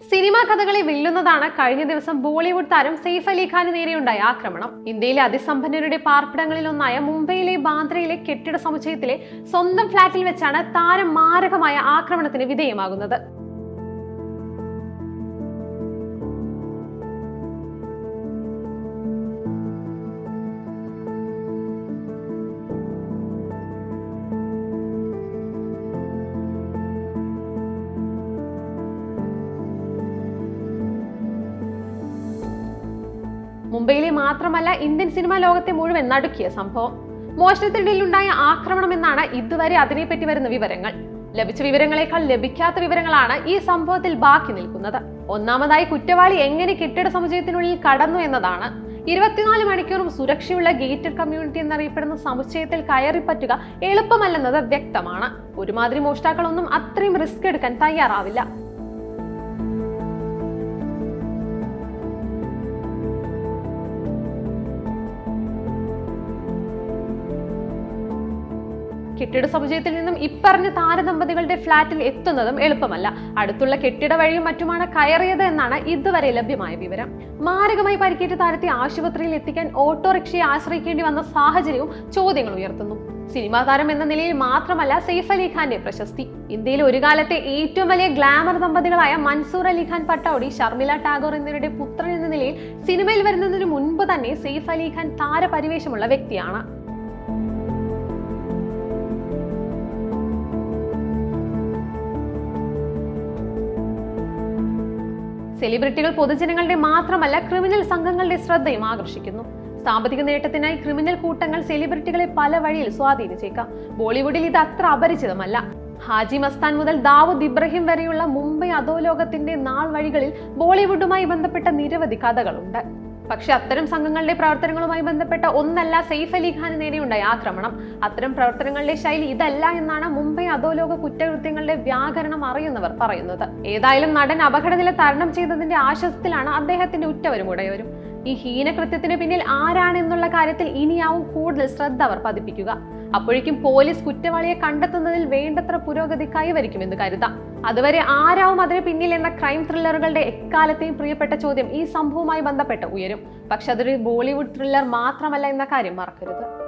Cinema കഥകളെ വെല്ലുന്നതാണ് കഴിഞ്ഞ ദിവസം ബോളിവുഡ് താരം സെയ്ഫ് അലി ഖാന് നേരെയുണ്ടായ ആക്രമണം. ഇന്ത്യയിലെ അതിസമ്പന്നരുടെ പാർപ്പിടങ്ങളിൽ ഒന്നായ മുംബൈയിലെ ബാന്ദ്രയിലെ കെട്ടിട സമുച്ചയത്തിലെ സ്വന്തം ഫ്ളാറ്റിൽ വെച്ചാണ് താരം മാരകമായ ആക്രമണത്തിന് വിധേയമാകുന്നത്. മുംബൈയിലെ മാത്രമല്ല ഇന്ത്യൻ സിനിമാ ലോകത്തെ മുഴുവൻ നടുക്കിയ സംഭവം. മോഷണത്തിനിടയിലുണ്ടായ ആക്രമണം എന്നാണ് ഇതുവരെ അതിനെപ്പറ്റി വരുന്ന വിവരങ്ങൾ. ലഭിച്ച വിവരങ്ങളെക്കാൾ ലഭിക്കാത്ത വിവരങ്ങളാണ് ഈ സംഭവത്തിൽ ബാക്കി നിൽക്കുന്നത്. ഒന്നാമതായി കുറ്റവാളി എങ്ങനെ കെട്ടിട സമുച്ചയത്തിനുള്ളിൽ കടന്നു എന്നതാണ്. ഇരുപത്തിനാല് മണിക്കൂറും സുരക്ഷയുള്ള ഗേറ്റഡ് കമ്മ്യൂണിറ്റി എന്നറിയപ്പെടുന്ന സമുച്ചയത്തിൽ കയറിപ്പറ്റുക എളുപ്പമല്ലെന്നത് വ്യക്തമാണ്. ഒരുമാതിരി മോഷ്ടാക്കളൊന്നും അത്രയും റിസ്ക് എടുക്കാൻ തയ്യാറാവില്ല. കെട്ടിട സമുച്ചയത്തിൽ നിന്നും ഇപ്പറഞ്ഞ താരദമ്പതികളുടെ ഫ്ളാറ്റിൽ എത്തുന്നതും എളുപ്പമല്ല. അടുത്തുള്ള കെട്ടിട വഴിയും മറ്റുമാണ് കയറിയത് എന്നാണ് ഇതുവരെ ലഭ്യമായ വിവരം. മാരകമായി പരിക്കേറ്റ താരത്തെ ആശുപത്രിയിൽ എത്തിക്കാൻ ഓട്ടോറിക്ഷയെ ആശ്രയിക്കേണ്ടി വന്ന സാഹചര്യവും ചോദ്യങ്ങൾ ഉയർത്തുന്നു. സിനിമാ താരം എന്ന നിലയിൽ മാത്രമല്ല സെയ്ഫ് അലി ഖാന്റെ പ്രശസ്തി. ഇന്ത്യയിലെ ഒരു കാലത്തെ ഏറ്റവും വലിയ ഗ്ലാമർ ദമ്പതികളായ മൻസൂർ അലി ഖാൻ പട്ടൌഡി ഷർമില ടാഗോർ എന്നിവരുടെ പുത്രൻ എന്ന നിലയിൽ സിനിമയിൽ വരുന്നതിന് മുൻപ് തന്നെ സെയ്ഫ് അലി ഖാൻ താരപരിവേഷമുള്ള വ്യക്തിയാണ്. സെലിബ്രിറ്റികൾ പൊതുജനങ്ങളുടെ മാത്രമല്ല ക്രിമിനൽ സംഘങ്ങളുടെ ശ്രദ്ധയും ആകർഷിക്കുന്നു. സാമ്പത്തിക നേട്ടത്തിനായി ക്രിമിനൽ കൂട്ടങ്ങൾ സെലിബ്രിറ്റികളെ പല വഴിയിൽ സ്വാധീനിച്ചേക്കാം. ബോളിവുഡിൽ ഇത് അത്ര അപരിചിതമല്ല. ഹാജി മസ്താൻ മുതൽ ദാവൂദ് ഇബ്രാഹിം വരെയുള്ള മുംബൈ അധോലോകത്തിന്റെ നാൾ വഴികളിൽ ബോളിവുഡുമായി ബന്ധപ്പെട്ട നിരവധി കഥകളുണ്ട്. പക്ഷെ അത്തരം സംഘങ്ങളുടെ പ്രവർത്തനങ്ങളുമായി ബന്ധപ്പെട്ട ഒന്നല്ല സെയ്ഫ് അലി ഖാന് നേരെയുണ്ടായ ആക്രമണം. അത്തരം പ്രവർത്തനങ്ങളുടെ ശൈലി ഇതല്ല എന്നാണ് മുംബൈ അധോലോക കുറ്റകൃത്യങ്ങളുടെ വ്യാകരണം അറിയുന്നവർ പറയുന്നത്. ഏതായാലും നടൻ അപകടനില തരണം ചെയ്തതിന്റെ ആശ്വാസത്തിലാണ് അദ്ദേഹത്തിന്റെ ഉറ്റവരും ഉടയവരും ഈ ഹീനകൃത്യത്തിന് പിന്നിൽ ആരാണെന്നുള്ള കാര്യത്തിൽ ഇനിയാവും കൂടുതൽ ശ്രദ്ധ അവർ പതിപ്പിക്കുക. അപ്പോഴേക്കും പോലീസ് കുറ്റവാളിയെ കണ്ടെത്തുന്നതിൽ വേണ്ടത്ര പുരോഗതി കൈവരിക്കുമെന്ന് കരുതാം. അതുവരെ ആരാവും അതിന് പിന്നിൽ എന്ന ക്രൈം ത്രില്ലറുകളുടെ എക്കാലത്തെയും പ്രിയപ്പെട്ട ചോദ്യം ഈ സംഭവവുമായി ബന്ധപ്പെട്ട് ഉയരും. പക്ഷെ അതൊരു ബോളിവുഡ് ത്രില്ലർ മാത്രമല്ല എന്ന കാര്യം മറക്കരുത്.